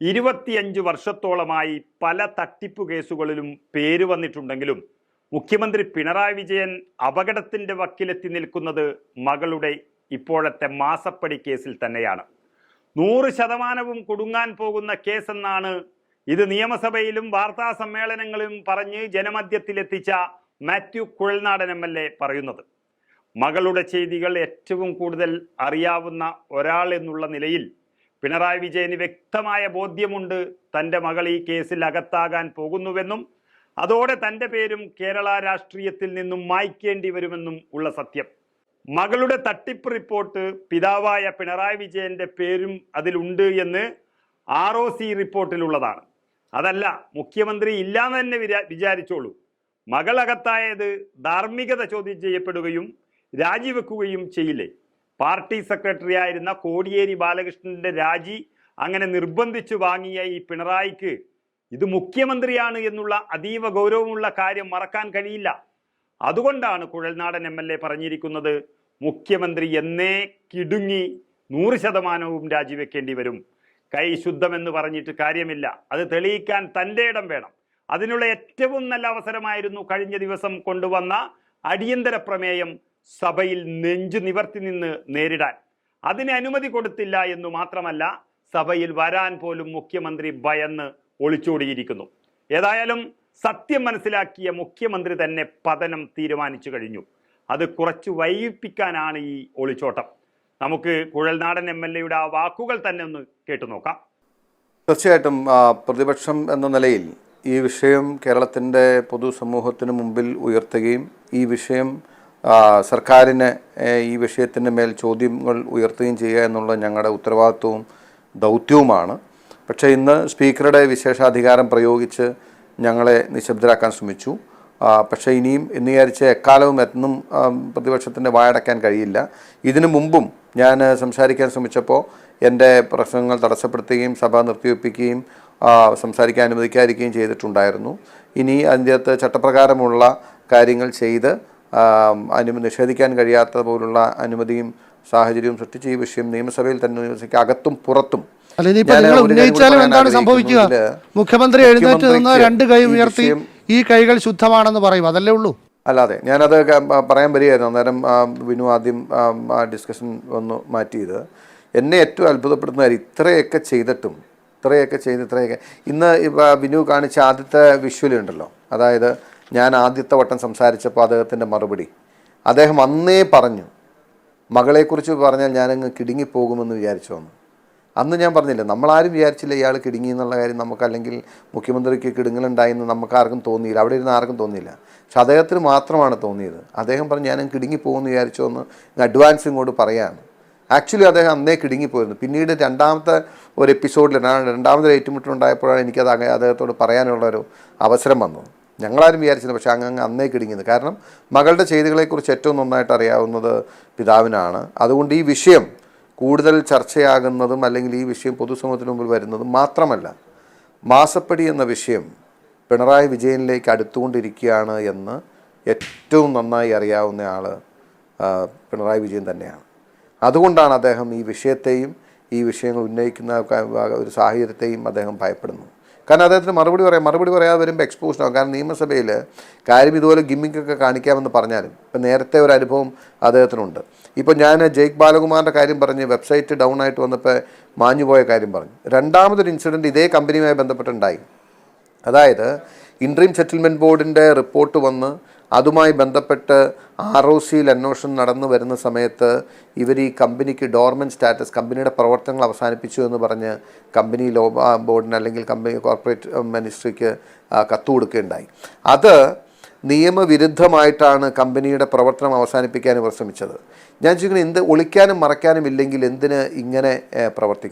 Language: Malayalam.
ഇരുപത്തിയഞ്ച് വർഷത്തോളമായി പല തട്ടിപ്പ് കേസുകളിലും പേര് വന്നിട്ടുണ്ടെങ്കിലും മുഖ്യമന്ത്രി പിണറായി വിജയൻ അപകടത്തിന്റെ വക്കിലെത്തി നിൽക്കുന്നത് മകളുടെ ഇപ്പോഴത്തെ മാസപ്പടി കേസിൽ തന്നെയാണ്. നൂറ് ശതമാനവും കുടുങ്ങാൻ പോകുന്ന കേസെന്നാണ് ഇത് നിയമസഭയിലും വാർത്താ സമ്മേളനങ്ങളിലും പറഞ്ഞ് ജനമധ്യത്തിലെത്തിച്ച Mathew Kuzhalnadan M L A പറയുന്നത്. മകളുടെ ചെയ്തികൾ ഏറ്റവും കൂടുതൽ അറിയാവുന്ന ഒരാൾ എന്നുള്ള നിലയിൽ പിണറായി വിജയന് വ്യക്തമായ ബോധ്യമുണ്ട് തന്റെ മകൾ ഈ കേസിൽ അകത്താകാൻ പോകുന്നുവെന്നും അതോടെ തന്റെ പേരും കേരള രാഷ്ട്രീയത്തിൽ നിന്നും മായ്ക്കേണ്ടി വരുമെന്നും ഉള്ള സത്യം. മകളുടെ തട്ടിപ്പ് റിപ്പോർട്ട് പിതാവായ പിണറായി വിജയന്റെ പേരും അതിലുണ്ട് എന്ന് ആർ ഒ സി റിപ്പോർട്ടിലുള്ളതാണ്. അതല്ല മുഖ്യമന്ത്രി ഇല്ലാന്ന് തന്നെ വിചാ വിചാരിച്ചോളൂ. മകളകത്തായത് ധാർമ്മികത ചോദ്യം ചെയ്യപ്പെടുകയും രാജിവെക്കുകയും ചെയ്യില്ലേ? പാർട്ടി സെക്രട്ടറി ആയിരുന്ന കോടിയേരി ബാലകൃഷ്ണന്റെ രാജി അങ്ങനെ നിർബന്ധിച്ചു വാങ്ങിയ ഈ പിണറായിക്ക് ഇത് മുഖ്യമന്ത്രിയാണ് എന്നുള്ള അതീവ ഗൗരവമുള്ള കാര്യം മറക്കാൻ കഴിയില്ല. അതുകൊണ്ടാണ് കുഴൽനാടൻ എം എൽ എ പറഞ്ഞിരിക്കുന്നത് മുഖ്യമന്ത്രി എന്നേ കിടുങ്ങി നൂറ് ശതമാനവും രാജിവെക്കേണ്ടി വരും. കൈ ശുദ്ധമെന്ന് പറഞ്ഞിട്ട് കാര്യമില്ല. അത് തെളിയിക്കാൻ തന്റെ ഇടം വേണം. അതിനുള്ള ഏറ്റവും നല്ല അവസരമായിരുന്നു കഴിഞ്ഞ ദിവസം കൊണ്ടുവന്ന അടിയന്തര പ്രമേയം സഭയിൽ നെഞ്ചു നിവർത്തി നിന്ന് നേരിടാൻ. അതിന് അനുമതി കൊടുത്തില്ല എന്ന് മാത്രമല്ല സഭയിൽ വരാൻ പോലും മുഖ്യമന്ത്രി ഭയന്ന് ഒളിച്ചോടിയിരിക്കുന്നു. ഏതായാലും സത്യം മനസ്സിലാക്കിയ മുഖ്യമന്ത്രി തന്നെ പതനം തീരുമാനിച്ചു കഴിഞ്ഞു. അത് കുറച്ച് വൈകിപ്പിക്കാനാണ് ഈ ഒളിച്ചോട്ടം. നമുക്ക് കുഴൽനാടൻ എം എൽ എയുടെ ആ വാക്കുകൾ തന്നെ ഒന്ന് കേട്ടു നോക്കാം. തീർച്ചയായിട്ടും പ്രതിപക്ഷം എന്ന നിലയിൽ ഈ വിഷയം കേരളത്തിന്റെ പൊതുസമൂഹത്തിന് മുമ്പിൽ ഉയർത്തുകയും ഈ വിഷയം സർക്കാരിന് ഈ വിഷയത്തിന്റെ മേൽ ചോദ്യങ്ങൾ ഉയർത്തുകയും ചെയ്യുക എന്നുള്ള ഞങ്ങളുടെ ഉത്തരവാദിത്വവും ദൗത്യവുമാണ്. പക്ഷേ ഇന്ന് സ്പീക്കറുടെ വിശേഷാധികാരം പ്രയോഗിച്ച് ഞങ്ങളെ നിശബ്ദരാക്കാൻ ശ്രമിച്ചു. പക്ഷേ ഇനിയും എന്ന് വിചാരിച്ച് എക്കാലവും എന്നും പ്രതിപക്ഷത്തിന്റെ വായടക്കാൻ കഴിയില്ല. ഇതിനു മുമ്പും ഞാൻ സംസാരിക്കാൻ ശ്രമിച്ചപ്പോൾ എന്റെ പ്രശ്നങ്ങൾ തടസ്സപ്പെടുത്തുകയും സഭ നിർത്തിവെപ്പിക്കുകയും സംസാരിക്കാൻ അനുവദിക്കാതിരിക്കുകയും ചെയ്തിട്ടുണ്ടായിരുന്നു. ഇനി അതിന്റെ അകത്ത് ചട്ടപ്രകാരമുള്ള കാര്യങ്ങൾ ചെയ്ത് അനുമതി നിഷേധിക്കാൻ കഴിയാത്ത പോലുള്ള അനുമതിയും സാഹചര്യവും സൃഷ്ടിച്ച് ഈ വിഷയം നിയമസഭയിൽ തന്നെ നിയമസഭയ്ക്ക് അകത്തും പുറത്തും ഉന്നയിച്ചാലും എന്താണ് സംഭവിക്കുക? മുഖ്യമന്ത്രി എഴുന്നേറ്റ് നിന്ന് രണ്ട് കൈ ഉയർത്തി ഈ കൈകൾ ശുദ്ധമാണെന്ന് പറയും. അതല്ലേ ഉള്ളൂ? അല്ലാതെ ഞാനത് പറയാൻ വരികയായിരുന്നു. അന്നേരം വിനു ആദ്യം ആ, ഡിസ്കഷൻ ഒന്ന് മാറ്റിയത്. എന്നെ ഏറ്റവും അത്ഭുതപ്പെടുന്ന കാര്യം ഇത്രയൊക്കെ ചെയ്തിട്ടും ഇത്രയൊക്കെ ചെയ്ത് ഇത്രയൊക്കെ. ഇന്ന് ഇപ്പം വിനു കാണിച്ച ആദ്യത്തെ വിഷ്വൽ ഉണ്ടല്ലോ. അതായത് ഞാൻ ആദ്യത്തെ വട്ടം സംസാരിച്ചപ്പോൾ അദ്ദേഹത്തിന്റെ മറുപടി. അദ്ദേഹം അന്നേ പറഞ്ഞു മകളെക്കുറിച്ച് പറഞ്ഞാൽ ഞാനങ്ങ് കിടുങ്ങിപ്പോകുമെന്ന് വിചാരിച്ചു വന്നു. അന്ന് ഞാൻ പറഞ്ഞില്ല നമ്മളാരും വിചാരിച്ചില്ല ഇയാൾ കിടുങ്ങി എന്നുള്ള കാര്യം നമുക്കല്ലെങ്കിൽ മുഖ്യമന്ത്രിക്ക് കിടുങ്ങലുണ്ടായെന്ന് നമുക്ക് ആർക്കും തോന്നിയില്ല അവിടെ ഇരുന്ന് ആർക്കും തോന്നിയില്ല. പക്ഷെ അദ്ദേഹത്തിന് മാത്രമാണ് തോന്നിയത്. അദ്ദേഹം പറഞ്ഞു ഞാനും കിടുങ്ങിപ്പോകുമെന്ന് വിചാരിച്ചു എന്ന് അഡ്വാൻസ് ഇങ്ങോട്ട് പറയാണ് ആക്ച്വലി അദ്ദേഹം അന്നേ കിടുങ്ങിപ്പോയിരുന്നു. പിന്നീട് രണ്ടാമത്തെ ഒരു എപ്പിസോഡിൽ രണ്ടാമത്തെ ഏറ്റുമുട്ടുണ്ടായപ്പോഴാണ് എനിക്കത് അദ്ദേഹത്തോട് പറയാനുള്ളൊരു അവസരം വന്നത്. ഞങ്ങളാരും വിചാരിച്ചില്ല പക്ഷേ അങ്ങ് അങ്ങ് അന്നേ കിടുങ്ങിയത് കാരണം മകളുടെ ചെയ്തികളെക്കുറിച്ച് ഏറ്റവും നന്നായിട്ട് അറിയാവുന്നത് പിതാവിനാണ്. അതുകൊണ്ട് ഈ വിഷയം കൂടുതൽ ചർച്ചയാകുന്നതും അല്ലെങ്കിൽ ഈ വിഷയം പൊതുസമൂഹത്തിന് മുമ്പിൽ വരുന്നതും മാത്രമല്ല മാസപ്പടി എന്ന വിഷയം പിണറായി വിജയനിലേക്ക് അടുത്തുകൊണ്ടിരിക്കുകയാണ് എന്ന് ഏറ്റവും നന്നായി അറിയാവുന്ന ആൾ പിണറായി വിജയൻ തന്നെയാണ്. അതുകൊണ്ടാണ് അദ്ദേഹം ഈ വിഷയത്തെയും ഈ വിഷയങ്ങൾ ഉന്നയിക്കുന്ന ഒരു സാഹചര്യത്തെയും അദ്ദേഹം ഭയപ്പെടുന്നു കാരണം അദ്ദേഹത്തിന് മറുപടി പറയാം മറുപടി പറയാതെ വരുമ്പോൾ എക്സ്പോഷൻ ആവും. കാരണം നിയമസഭയിൽ കാര്യം ഇതുപോലെ ഗിമ്മിക്കൊക്കെ കാണിക്കാമെന്ന് പറഞ്ഞാലും ഇപ്പം നേരത്തെ ഒരു അനുഭവം അദ്ദേഹത്തിനുണ്ട്. ഇപ്പോൾ ഞാൻ ജയ്ക്ക് ബാലകുമാറിന്റെ കാര്യം പറഞ്ഞ് വെബ്സൈറ്റ് ഡൗൺ ആയിട്ട് വന്നപ്പോൾ മാഞ്ഞുപോയ കാര്യം പറഞ്ഞു. രണ്ടാമതൊരു ഇൻസിഡന്റ് ഇതേ കമ്പനിയുമായി ബന്ധപ്പെട്ടുണ്ടായി. അതായത് ഇൻട്രീം സെറ്റിൽമെന്റ് ബോർഡിന്റെ റിപ്പോർട്ട് വന്ന് അതുമായി ബന്ധപ്പെട്ട് ആർ ഒ സിയിൽ അന്വേഷണം നടന്നു വരുന്ന സമയത്ത് ഇവർ ഈ കമ്പനിക്ക് ഡോർമെന്റ് സ്റ്റാറ്റസ് കമ്പനിയുടെ പ്രവർത്തനങ്ങൾ അവസാനിപ്പിച്ചു എന്ന് പറഞ്ഞ് കമ്പനി ലോ ബോർഡിന് അല്ലെങ്കിൽ കമ്പനി കോർപ്പറേറ്റ് മിനിസ്ട്രിക്ക് കത്തു കൊടുക്കുകയുണ്ടായി. അത് നിയമവിരുദ്ധമായിട്ടാണ് കമ്പനിയുടെ പ്രവർത്തനം അവസാനിപ്പിക്കാൻ ഇവർ ശ്രമിച്ചത്. ഞാൻ ചോദിക്കുന്നത് എന്ത് ഒളിക്കാനും മറയ്ക്കാനും ഇല്ലെങ്കിൽ എന്തിന് ഇങ്ങനെ പ്രവർത്തിക്കണം?